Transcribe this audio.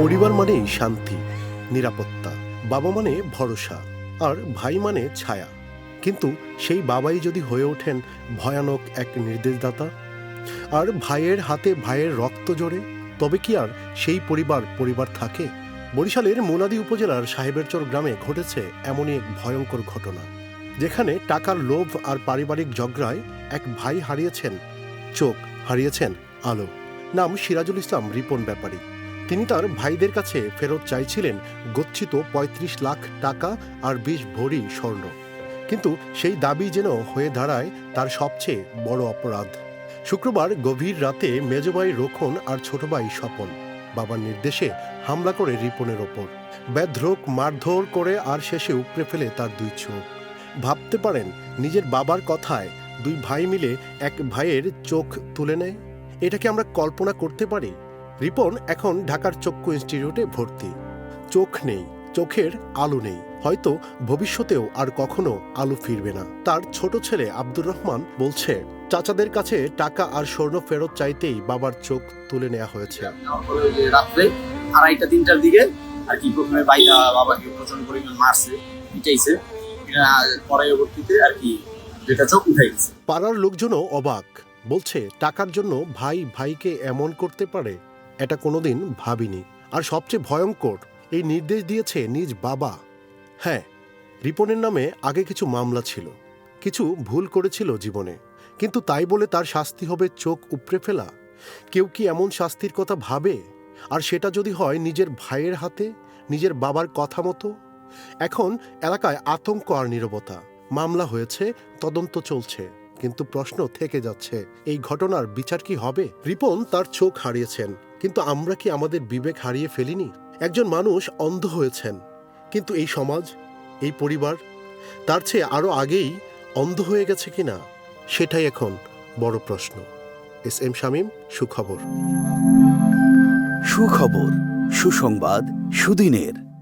পরিবার মানেই শান্তি, নিরাপত্তা, বাবা মানে ভরসা, আর ভাই মানে ছায়া। কিন্তু সেই বাবাই যদি হয়ে ওঠেন ভয়ানক এক নির্দেশদাতা, আর ভাইয়ের হাতে ভাইয়ের রক্ত জড়ে তবে কি আর সেই পরিবার পরিবার থাকে? বরিশালের মোনাদি উপজেলার সাহেবেরচর গ্রামে ঘটেছে এমনই এক ভয়ঙ্কর ঘটনা, যেখানে টাকার লোভ আর পারিবারিক ঝগড়ায় এক ভাই হারিয়েছেন, চোখ হারিয়েছেন আলো। নাম সিরাজুল ইসলাম, রিপন ব্যাপারী। তিনি তার ভাইদের কাছে ফেরত চাইছিলেন গচ্ছিত ৩৫ লাখ টাকা আর বিশ ভরি স্বর্ণ। কিন্তু সেই দাবি যেন হয়ে দাঁড়ায় তার সবচেয়ে বড় অপরাধ। শুক্রবার গভীর রাতে মেজভাই রোখন আর ছোট ভাই স্বপন বাবার নির্দেশে হামলা করে রিপনের ওপর। ব্যাধ্রক মারধর করে আর শেষে উপড়ে ফেলে তার দুই চোখ। ভাবতে পারেন, নিজের বাবার কথায় দুই ভাই মিলে এক ভাইয়ের চোখ তুলে নেয়? এটাকে আমরা কল্পনা করতে পারি? রিপন এখন ঢাকার চক্ষু ইনস্টিটিউটে ভর্তি। চোখ নেই চোখের আলো নেই। হয়তো ভবিষ্যতেও আর কখনো আলো ফিরবে না। তার ছোট ছেলে আব্দুর রহমান বলছে চাচাদের কাছে টাকা আর স্বর্ণ ফেরত চাইতেই বাবার চোখ তুলে নেওয়া হয়েছে। রাত্রে আড়াইটা তিনটার দিকে আর কি প্রথমে বাইরা বাবাকে প্রচণ্ড পরিমাণ মারছে পিটাইছে। পরবর্তীতে আর কি যেটা চোখ উঠাই পাড়ার লোকজনও অবাক। বলছে টাকার জন্য ভাই ভাইকে এমন করতে পারে এটা কোনোদিন ভাবিনি। আর সবচেয়ে ভয়ঙ্কর, এই নির্দেশ দিয়েছে নিজ বাবা। হ্যাঁ রিপনের নামে আগে কিছু মামলা ছিল। কিছু ভুল করেছিল জীবনে। কিন্তু তাই বলে তার শাস্তি হবে চোখ উপড়ে ফেলা? কেউ কি এমন শাস্তির কথা ভাবে? আর সেটা যদি হয় নিজের ভাইয়ের হাতে, নিজের বাবার কথা মতো? এখন এলাকায় আতঙ্ক আর নীরবতা। মামলা হয়েছে, তদন্ত চলছে, কিন্তু প্রশ্ন থেকে যাচ্ছে, এই ঘটনার বিচার কি হবে? রিপন তার চোখ হারিয়েছেন। কিন্তু আমরা কি আমাদের বিবেক হারিয়ে ফেলিনি? একজন মানুষ অন্ধ হয়েছেন। কিন্তু এই সমাজ, এই পরিবার, তার চেয়ে আরও আগেই অন্ধ হয়ে গেছে কিনা, সেটাই এখন বড় প্রশ্ন। এস এম শামীম, সুখবর। সুখবর, সুসংবাদ, সুদিনের।